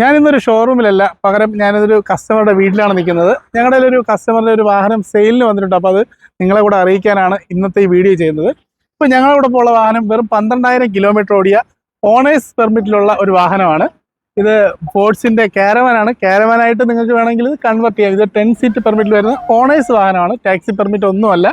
ഞാനിന്നൊരു ഷോറൂമിലല്ല പകരം ഞാനിതൊരു കസ്റ്റമറുടെ വീട്ടിലാണ് നിൽക്കുന്നത്. ഞങ്ങളുടെ ഒരു കസ്റ്റമറിന്റെ ഒരു വാഹനം സെയിലിന് വന്നിട്ടുണ്ട്. അപ്പോൾ അത് നിങ്ങളെ കൂടെ അറിയിക്കാനാണ് ഇന്നത്തെ ഈ വീഡിയോ ചെയ്യുന്നത്. ഇപ്പോൾ ഞങ്ങളുടെ കൂടെ ഉള്ള വാഹനം വെറും പന്ത്രണ്ടായിരം കിലോമീറ്റർ ഓടിയ ഓണേഴ്സ് പെർമിറ്റിലുള്ള ഒരു വാഹനമാണ്. ഇത് ഫോർട്സിന്റെ കാരവാനാണ് കാരവാനായിട്ട് നിങ്ങൾക്ക് വേണമെങ്കിൽ ഇത് കൺവെർട്ട് ചെയ്യാം. ഇത് ടെൻ സീറ്റ് പെർമിറ്റിൽ വരുന്ന ഓണേഴ്സ് വാഹനമാണ്. ടാക്സി പെർമിറ്റ് ഒന്നുമല്ല.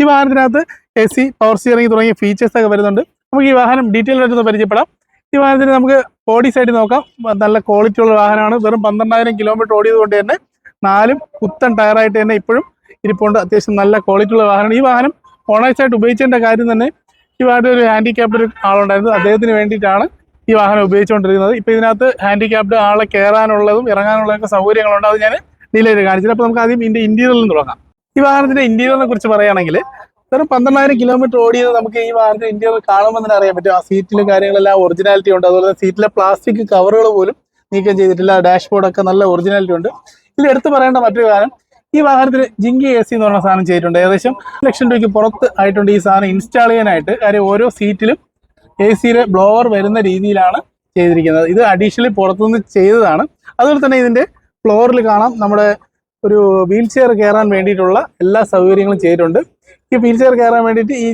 ഈ വാഹനത്തിനകത്ത് എ സി പവർ സ്റ്റിയറിംഗ് തുടങ്ങിയ ഫീച്ചേഴ്സൊക്കെ വരുന്നുണ്ട്. നമുക്ക് ഈ വാഹനം ഡീറ്റെയിൽ ആയിട്ടൊന്ന് പരിചയപ്പെടാം. ഈ വാഹനത്തിന് നമുക്ക് ബോഡി സൈഡ് നോക്കാം. നല്ല ക്വാളിറ്റി ഉള്ള വാഹനമാണ്. വെറും പന്ത്രണ്ടായിരം കിലോമീറ്റർ ഓടിയത് കൊണ്ട് തന്നെ നാലും കുത്തൻ ടയറായിട്ട് തന്നെ ഇപ്പോഴും ഇരിപ്പുണ്ട്. അത്യാവശ്യം നല്ല ക്വാളിറ്റി ഉള്ള വാഹനമാണ്. ഈ വാഹനം ഓണേഴ്സായിട്ട് ഉപയോഗിച്ചതിന്റെ കാര്യം തന്നെ ഈ വാഹനം ഒരു ഹാൻഡിക്യാപ്ഡ് ഒരു ആളുണ്ടായിരുന്നു. അദ്ദേഹത്തിന് വേണ്ടിയിട്ടാണ് ഈ വാഹനം ഉപയോഗിച്ചുകൊണ്ടിരിക്കുന്നത് ഇപ്പോൾ ഇതിനകത്ത് ഹാൻഡിക്യാപ്ഡ് ആളെ കയറാനുള്ളതും ഇറങ്ങാനുള്ളതൊക്കെ സൗകര്യങ്ങളുണ്ട്. അത് ഞാൻ ഡീലായിട്ട് കാണിച്ചില്ല അപ്പോൾ നമുക്ക് ആദ്യം ഇതിന്റെ ഇന്റീരിയറിൽ തുടങ്ങാം. ഈ വാഹനത്തിന്റെ ഇന്റീരിയറിനെ കുറിച്ച് പറയുകയാണെങ്കിൽ വെറും പന്ത്രണ്ടായിരം കിലോമീറ്റർ ഓടിയത് നമുക്ക് ഈ വാഹനത്തിൽ ഇന്ത്യയിൽ കാണുമ്പോൾ തന്നെ അറിയാൻ പറ്റും. ആ സീറ്റിലും കാര്യങ്ങളെല്ലാം ഒറിജിനാലിറ്റി ഉണ്ട്. അതുപോലെ സീറ്റിലെ പ്ലാസ്റ്റിക് കവറുകൾ പോലും നീക്കം ചെയ്തിട്ടില്ല. ഡാഷ്ബോർഡ് ഒക്കെ നല്ല ഒറിജിനാലിറ്റി ഉണ്ട്. ഇതിൽ എടുത്തു പറയേണ്ട മറ്റൊരു കാര്യം ഈ വാഹനത്തിൽ ജിങ്കി എ സി എന്ന് പറഞ്ഞ സാധനം ചെയ്തിട്ടുണ്ട്. ഏകദേശം ലക്ഷം രൂപയ്ക്ക് പുറത്ത് ആയിട്ടുണ്ട് ഈ സാധനം ഇൻസ്റ്റാൾ ചെയ്യാനായിട്ട്. കാര്യം ഓരോ സീറ്റിലും എ സിയിലെ ബ്ലോവർ വരുന്ന രീതിയിലാണ് ചെയ്തിരിക്കുന്നത്. ഇത് അഡീഷണലി പുറത്തുനിന്ന് ചെയ്തതാണ്. അതുപോലെ തന്നെ ഇതിന്റെ ഫ്ലോറിൽ കാണാം. നമ്മുടെ ഒരു വീൽ ചെയർ കയറാൻ വേണ്ടിയിട്ടുള്ള എല്ലാ സൗകര്യങ്ങളും ചെയ്തിട്ടുണ്ട്. ഈ വീൽ ചെയർ കയറാൻ വേണ്ടിയിട്ട് ഈ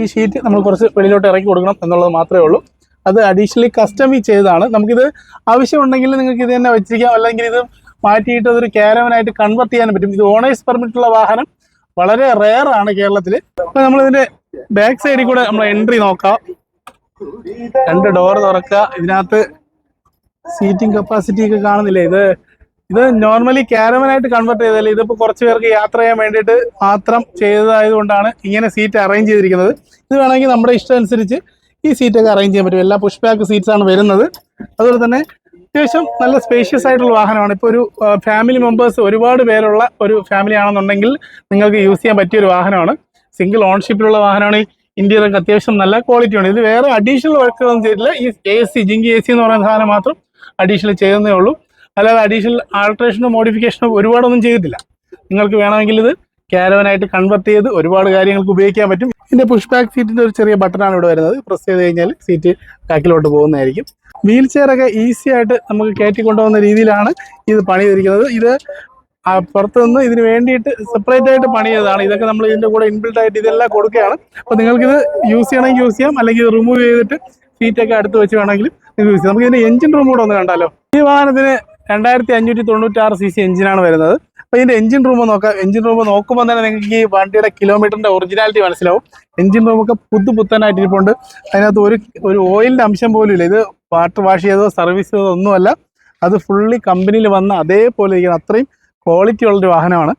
ഈ ഷീറ്റ് നമ്മൾ കുറച്ച് വെളിയിലോട്ട് ഇറക്കി കൊടുക്കണം എന്നുള്ളത് മാത്രമേ ഉള്ളൂ. അത് അഡീഷണലി കസ്റ്റമി ചെയ്തതാണ്. നമുക്കിത് ആവശ്യമുണ്ടെങ്കിൽ നിങ്ങൾക്ക് ഇത് തന്നെ വെച്ചിരിക്കാം. അല്ലെങ്കിൽ ഇത് മാറ്റിയിട്ട് അതൊരു കാരവനായിട്ട് കൺവെർട്ട് ചെയ്യാൻ പറ്റും. ഇത് ഓണേഴ്സ് പെർമിറ്റ് ഉള്ള വാഹനം. വളരെ റെയർ ആണ് കേരളത്തിൽ അപ്പൊ നമ്മൾ ഇതിന്റെ ബാക്ക് സൈഡിൽ കൂടെ നമ്മൾ എൻട്രി നോക്കാം. രണ്ട് ഡോർ തുറക്കുക. ഇതിനകത്ത് സീറ്റിംഗ് കപ്പാസിറ്റി ഒക്കെ കാണുന്നില്ലേ? ഇത് ഇത് നോർമലി ക്യാരവനായിട്ട് കൺവേർട്ട് ചെയ്തല്ലേ ഇതിപ്പോ കുറച്ച് പേർക്ക് യാത്ര ചെയ്യാൻ വേണ്ടിയിട്ട് മാത്രം ചെയ്തതായതുകൊണ്ടാണ് ഇങ്ങനെ സീറ്റ് അറേഞ്ച് ചെയ്തിരിക്കുന്നത്. ഇത് വേണമെങ്കിൽ നമ്മുടെ ഇഷ്ടം അനുസരിച്ച് ഈ സീറ്റൊക്കെ അറേഞ്ച് ചെയ്യാൻ പറ്റും. എല്ലാ പുഷ് ബാക്ക് സീറ്റ്സ് ആണ് വരുന്നത്. അതുപോലെ തന്നെ അത്യാവശ്യം നല്ല സ്പേഷ്യസ് ആയിട്ടുള്ള വാഹനമാണ്. ഇപ്പോൾ ഒരു ഫാമിലി മെമ്പേഴ്സ് ഒരുപാട് പേരുള്ള ഒരു ഫാമിലി ആണെന്നുണ്ടെങ്കിൽ നിങ്ങൾക്ക് യൂസ് ചെയ്യാൻ പറ്റിയ ഒരു വാഹനമാണ്. സിംഗിൾ ഓൺഷിപ്പിലുള്ള വാഹനമാണ്. ഇന്ത്യയിലൊക്കെ അത്യാവശ്യം നല്ല ക്വാളിറ്റി ഉണ്ട് ഇത് വേറെ അഡീഷണൽ വർക്കുകളൊന്നും ചെയ്തില്ല ഈ എ സി ജിങ്കി എ സി എന്ന് പറയുന്ന സാധനം മാത്രം അഡീഷണൽ ചെയ്യുന്നേ ഉള്ളൂ. അല്ലാതെ അഡീഷണൽ ആൾട്രേഷനോ മോഡിഫിക്കേഷനോ ഒരുപാടൊന്നും ചെയ്തിട്ടില്ല. നിങ്ങൾക്ക് വേണമെങ്കിൽ ഇത് ക്യാരവനായിട്ട് കൺവെർട്ട് ചെയ്ത് ഒരുപാട് കാര്യങ്ങൾക്ക് ഉപയോഗിക്കാൻ പറ്റും. ഇതിന്റെ പുഷ് ബാക്ക് സീറ്റിന്റെ ഒരു ചെറിയ ബട്ടണാണ് ഇവിടെ വരുന്നത്. പ്രസ് ചെയ്ത് കഴിഞ്ഞാൽ സീറ്റ് ബാക്കിലോട്ട് പോകുന്നതായിരിക്കും. വീൽ ചെയർ ഒക്കെ ഈസി ആയിട്ട് നമുക്ക് കയറ്റി കൊണ്ടുപോകുന്ന രീതിയിലാണ് ഇത് പണി ചെയ്തിരിക്കുന്നത് ഇത് പുറത്ത് നിന്ന് ഇതിന് വേണ്ടിയിട്ട് സെപ്പറേറ്റ് ആയിട്ട് പണിയതാണ് ഇതൊക്കെ നമ്മൾ ഇതിന്റെ കൂടെ ഇൻബിൽഡ് ആയിട്ട് ഇതെല്ലാം കൊടുക്കുകയാണ്. അപ്പോൾ നിങ്ങൾക്ക് ഇത് യൂസ് ചെയ്യണമെങ്കിൽ യൂസ് ചെയ്യാം. അല്ലെങ്കിൽ റിമൂവ് ചെയ്തിട്ട് സീറ്റ് ഒക്കെ അടുത്ത് വെച്ച് വേണമെങ്കിലും നിങ്ങൾക്ക് യൂസ് ചെയ്യാം. നമുക്ക് ഇതിന്റെ എഞ്ചിൻ റൂം കൂടെ ഒന്ന് കണ്ടാലോ? ഈ വാഹനത്തിന് രണ്ടായിരത്തി അഞ്ഞൂറ്റി തൊണ്ണൂറ്റി ആറ് സി സി എഞ്ചിനാണ് വരുന്നത്. അപ്പൊ ഇതിന്റെ എഞ്ചിൻ റൂം നോക്കാം എഞ്ചിൻ റൂം നോക്കുമ്പോൾ തന്നെ നിങ്ങൾക്ക് ഈ വണ്ടിയുടെ കിലോമീറ്ററിന്റെ ഒറിജിനാലിറ്റി മനസ്സിലാവും. എഞ്ചിൻ റൂമൊക്കെ പുതു പുത്തനായിട്ട് അതിനകത്ത് ഒരു ഒരു ഓയിലിന്റെ അംശം പോലും ഇല്ല. ഇത് വാട്ടർ വാഷ് ചെയ്തോ സർവീസ് ചെയ്തോ ഒന്നുമല്ല. അത് ഫുള്ളി കമ്പനിയിൽ വന്ന അതേപോലെ ഇരിക്കണം അത്രയും ക്വാളിറ്റി ഉള്ളൊരു വാഹനമാണ്.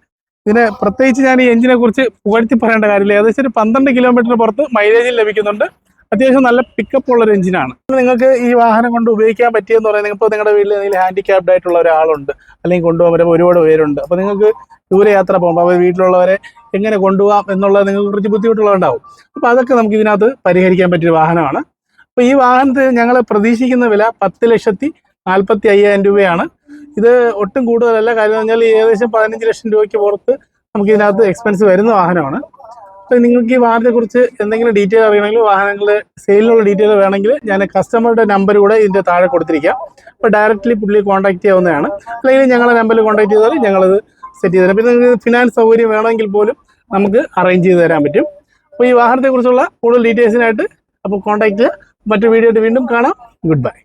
ഇതിനെ പ്രത്യേകിച്ച് ഞാൻ ഈ എഞ്ചിനെ കുറിച്ച് പുകഴ്ത്തി പറയേണ്ട കാര്യമില്ല. ഏകദേശം ഒരു പന്ത്രണ്ട് കിലോമീറ്ററിന് പുറത്ത് മൈലേജിൽ ലഭിക്കുന്നുണ്ട്. അത്യാവശ്യം നല്ല പിക്കപ്പ് ഉള്ള ഒരു എഞ്ചിനാണ് നിങ്ങൾക്ക് ഈ വാഹനം കൊണ്ട് ഉപയോഗിക്കാൻ പറ്റിയെന്ന് പറയുന്നത് ഇപ്പോൾ നിങ്ങളുടെ വീട്ടിൽ എന്തെങ്കിലും ഹാൻഡിക്യാപ്ഡ് ആയിട്ടുള്ള ഒരാളുണ്ട് അല്ലെങ്കിൽ കൊണ്ടുപോകാൻ ഒരുപാട് പേരുണ്ട്. അപ്പോൾ നിങ്ങൾക്ക് ദൂരെ യാത്ര പോകുമ്പോൾ അവർ വീട്ടിലുള്ളവരെ എങ്ങനെ കൊണ്ടുപോകാം എന്നുള്ളത് നിങ്ങൾക്ക് കുറച്ച് ബുദ്ധിമുട്ടുള്ളതുണ്ടാവും അപ്പോൾ അതൊക്കെ നമുക്ക് ഇതിനകത്ത് പരിഹരിക്കാൻ പറ്റിയ വാഹനമാണ്. അപ്പോൾ ഈ വാഹനത്തിന് ഞങ്ങൾ പ്രതീക്ഷിക്കുന്ന വില പത്ത് ലക്ഷത്തി നാൽപ്പത്തി അയ്യായിരം രൂപയാണ്. ഇത് ഒട്ടും കൂടുതലല്ല. കാര്യം പറഞ്ഞാൽ ഏകദേശം പതിനഞ്ച് ലക്ഷം രൂപയ്ക്ക് പുറത്ത് നമുക്ക് ഇതിനകത്ത് എക്സ്പെൻസ് വരുന്ന വാഹനമാണ്. അപ്പോൾ നിങ്ങൾക്ക് ഈ വാഹനത്തെക്കുറിച്ച് എന്തെങ്കിലും ഡീറ്റെയിൽ അറിയണമെങ്കിൽ വാഹനങ്ങൾ സെയിലിനുള്ള ഡീറ്റെയിൽ വേണമെങ്കിൽ ഞാൻ കസ്റ്റമറുടെ നമ്പർ കൂടെ ഇതിന്റെ താഴെ കൊടുത്തിരിക്കാം. അപ്പോൾ ഡയറക്റ്റ്ലി പുള്ളി കോൺടാക്ട് ചെയ്യാവുന്നതാണ്. അല്ലെങ്കിൽ ഞങ്ങളുടെ നമ്പറിൽ കോൺടാക്ട് ചെയ്താൽ ഞങ്ങളത് സെറ്റ് ചെയ്ത് തരാം. പിന്നെ ഫിനാൻസ് സൗകര്യം വേണമെങ്കിൽ പോലും നമുക്ക് അറേഞ്ച് ചെയ്ത് തരാൻ പറ്റും. അപ്പോൾ ഈ വാഹനത്തെക്കുറിച്ചുള്ള കൂടുതൽ ഡീറ്റെയിൽസിനായിട്ട് അപ്പോൾ കോൺടാക്ട് ചെയ്യുക മറ്റു വീഡിയോ വീണ്ടും കാണാം. Good bye